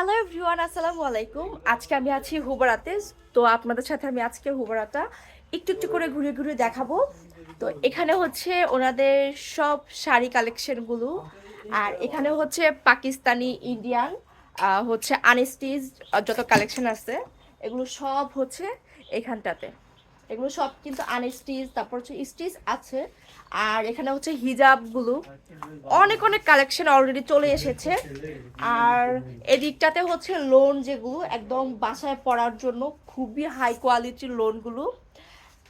Hello everyone আসসালামু আলাইকুম। আজকে আমি আছি হুবরাতে, তো আপনাদের সাথে আমি আজকে হুবরাটা একটু একটু করে ঘুরে ঘুরে দেখাবো। তো এখানে হচ্ছে ওনাদের সব শাড়ি কালেকশনগুলো আর এখানে হচ্ছে পাকিস্তানি ইন্ডিয়ান হচ্ছে আনস্টিজ যত কালেকশন আছে, এগুলো সব হচ্ছে এখানটাতে। এগুলো সব কিন্তু আনস্টিচ, তারপর হচ্ছে স্টিচ আছে। আর এখানে হচ্ছে হিজাবগুলো। অনেক অনেক কালেকশন অলরেডি চলে এসেছে। আর এদিকটাতে হচ্ছে লোন যেগুলো, একদম বাসায় পড়ার জন্য খুবই হাই কোয়ালিটির লোনগুলো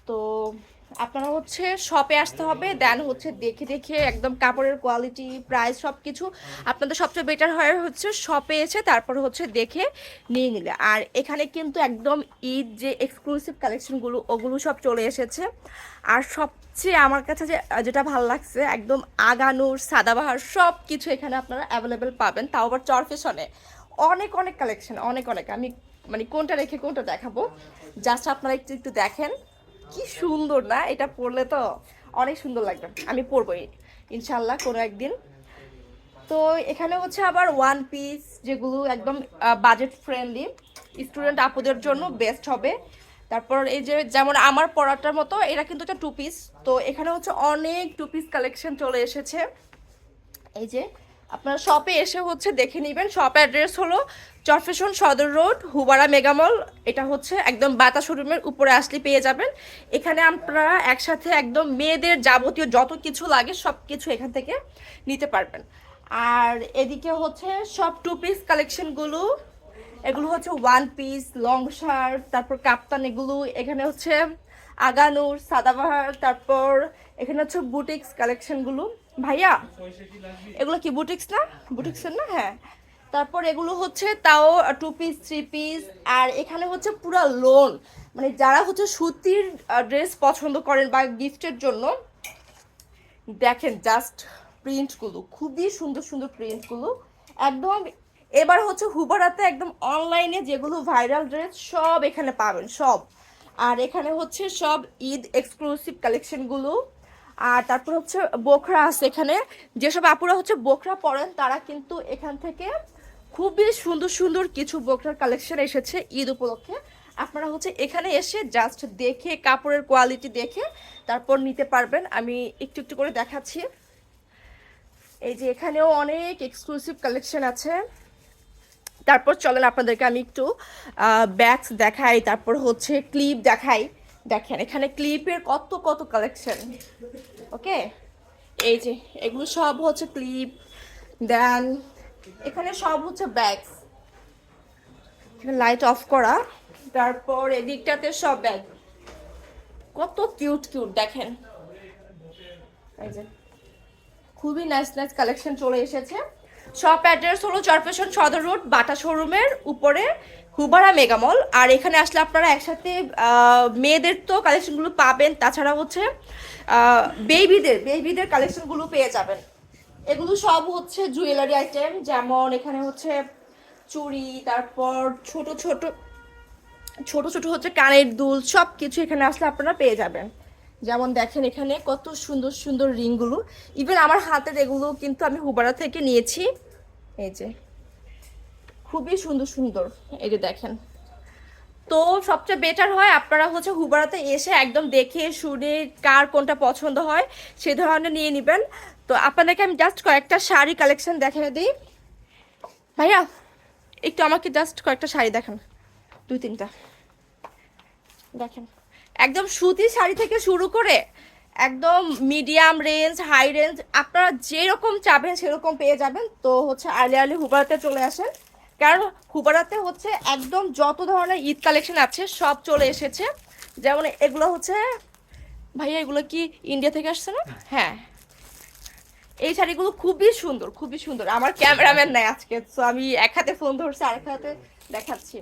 তো আপনারা হচ্ছে শপে আসতে হবে দেন হচ্ছে দেখে দেখে একদম কাপড়ের কোয়ালিটি প্রাইস সব কিছু আপনাদের সবচেয়ে বেটার হয় হচ্ছে শপে এসে তারপর হচ্ছে দেখে নিয়ে নিলে। আর এখানে কিন্তু একদম ঈদ যে এক্সক্লুসিভ কালেকশনগুলো ওগুলো সব চলে এসেছে। আর সবচেয়ে আমার কাছে যে, যেটা ভালো লাগছে, একদম আগানুর, সাদাবাহার সব কিছু এখানে আপনারা অ্যাভেলেবেল পাবেন। তাও আবার চরফেশনে অনেক অনেক কালেকশন অনেক অনেক। আমি মানে কোনটা রেখে কোনটা দেখাবো? জাস্ট আপনারা একটু একটু দেখেন। কি সুন্দর, না? এটা পরলে তো অনেক সুন্দর লাগবে। আমি পরবই ইনশাল্লাহ কোনো একদিন। তো এখানে হচ্ছে আবার ওয়ান পিস যেগুলো একদম বাজেট ফ্রেন্ডলি স্টুডেন্ট আপুদের জন্য বেস্ট হবে। তারপর এই যে যেমন আমার পড়াটার মতো এটা কিন্তু একটা টু পিস তো এখানে হচ্ছে অনেক টু পিস কালেকশন চলে এসেছে। এই যে আপনারা শপে এসে হচ্ছে দেখে নেবেন। শপ অ্যাড্রেস হলো চরফেশন সদর রোড, হুবারা মেগামল এটা হচ্ছে একদম বাতা শোরুমের উপরে আসলে পেয়ে যাবেন। এখানে আপনারা একসাথে একদম মেয়েদের যাবতীয় যত কিছু লাগে সব কিছু এখান থেকে নিতে পারবেন। আর এদিকে হচ্ছে সব টু পিস কালেকশনগুলো এগুলো হচ্ছে ওয়ান পিস লং শার্ট তারপর কাপ্তান এগুলো। এখানে হচ্ছে আগানুর, সাদাবাহার, তারপর এখানে হচ্ছে বুটিক্স কালেকশনগুলো ভাইয়া, এগুলো কি বুটিক্স না? বুটিক্সের না? হ্যাঁ। তারপর এগুলো হচ্ছে তাও টু পিস থ্রি পিস আর এখানে হচ্ছে পুরো লোন মানে যারা হচ্ছে সুতির ড্রেস পছন্দ করেন বা গিফটের জন্য, দেখেন জাস্ট প্রিন্টগুলো খুবই সুন্দর সুন্দর প্রিন্টগুলো একদম, এবার হচ্ছে হুবারাতে একদম অনলাইনে যেগুলো ভাইরাল ড্রেস সব এখানে পাবেন, সব। আর এখানে হচ্ছে সব ঈদ এক্সক্লুসিভ কালেকশনগুলো আর তারপর হচ্ছে বোখরা আছে এখানে। যেসব আপুরা হচ্ছে বোখরা পরেন, তারা কিন্তু এখান থেকে খুবই সুন্দর সুন্দর কিছু বোখরার কালেকশন এসেছে ঈদ উপলক্ষে। আপনারা হচ্ছে এখানে এসে জাস্ট দেখে, কাপড়ের কোয়ালিটি দেখে তারপর নিতে পারবেন। আমি একটু একটু করে দেখাচ্ছি। এই যে এখানেও অনেক এক্সক্লুসিভ কালেকশন আছে। তারপর চলেন আপনাদেরকে আমি একটু ব্যাগস দেখাই, তারপর হচ্ছে ক্লিপ দেখাই। দেখেন, এখানে ক্লিপের কত কত কালেকশন ওকে এই যে, এগুলো সব হচ্ছে ক্লিপ দেন এখানে সব হচ্ছে ব্যাগস লাইট অফ করা, তারপর এদিকটাতে সব ব্যাগ কত কিউট কিউট দেখেন। এই যে, খুবই নাইস নাইস কালেকশন চলে এসেছে। শপ অ্যাড্রেস হলো চরপেশন সদর রোড বাটা শোরুমের উপরে হুবারা মেগামল আর এখানে আসলে আপনারা একসাথে মেয়েদের তো কালেকশনগুলো পাবেন। তাছাড়া হচ্ছে বেবিদের বেবিদের কালেকশনগুলো পেয়ে যাবেন। এগুলো সব হচ্ছে জুয়েলারি আইটেম যেমন এখানে হচ্ছে চুড়ি, তারপর ছোট ছোট ছোট ছোট হচ্ছে কানের দুল সব কিছু এখানে আসলে আপনারা পেয়ে যাবেন। যেমন দেখেন এখানে কত সুন্দর সুন্দর রিংগুলো। ইভেন আমার হাতের এগুলো কিন্তু আমি হুবারা থেকে নিয়েছি। এই যে। খুবই সুন্দর সুন্দর। এই যে দেখেন। তো সবচেয়ে বেটার হয় আপনারা হচ্ছে হুবারাতে এসে একদম দেখে, শুনে কার কোনটা পছন্দ হয়, সে ধরনের নিয়ে নেবেন। তো আপনাদেরকে আমি জাস্ট কয়েকটা শাড়ি কালেকশন দেখে দিই। ভাইয়া, একটু আমাকে জাস্ট কয়েকটা শাড়ি দেখান। দুই, তিনটা। দেখেন। একদম সুতি শাড়ি থেকে শুরু করে একদম মিডিয়াম রেঞ্জ হাই রেঞ্জ আপনারা যেরকম চাবেন সেরকম পেয়ে যাবেন। তো হচ্ছে আলি আলি হুবারাতে চলে আসেন। কারণ হুবারাতে হচ্ছে একদম যত ধরনের ঈদ কালেকশন আছে সব চলে এসেছে। যেমন এগুলো হচ্ছে ভাইয়া এগুলো কি ইন্ডিয়া থেকে আসছে না? হ্যাঁ। এই শাড়িগুলো খুবই সুন্দর খুবই সুন্দর। আমার ক্যামেরাম্যান নাই আজকে তো আমি এক হাতে ফোন ধরছি আর এক হাতে দেখাচ্ছি।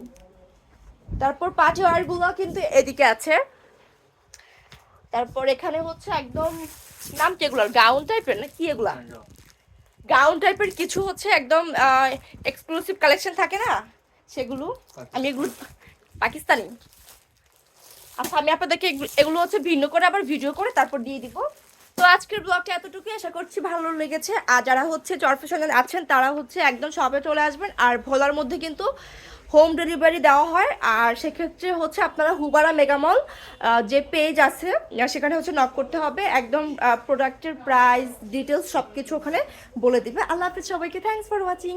তারপর পাটি গুলো কিন্তু এদিকে আছে। তারপর এখানে হচ্ছে একদম নাম কি এগুলোর? গাউন টাইপের না কি এগুলা? গাউন টাইপের কিছু হচ্ছে একদম এক্সক্লুসিভ কালেকশন থাকে না? সেগুলো আমি এগুলো পাকিস্তানি। আচ্ছা আমি আপনাদেরকে এগুলো- হচ্ছে ভিন্ন করে আবার ভিডিও করে তারপর দিয়ে দিব। তো আজকের ব্লগটা এতটুকুই আশা করছি ভালো লেগেছে। আর যারা হচ্ছে চরফেশনে আছেন তারা হচ্ছে একদম সবে চলে আসবেন। আর ভোলার মধ্যে কিন্তু হোম ডেলিভারি দেওয়া হয়, আর সেক্ষেত্রে হচ্ছে আপনারা হুবারা মেগামল যে পেজ আছে সেখানে হচ্ছে নক করতে হবে। একদম প্রোডাক্টের প্রাইস ডিটেলস সব কিছু ওখানে বলে দিবে। আল্লাহ হাফিজ সবাইকে থ্যাংকস ফর ওয়াচিং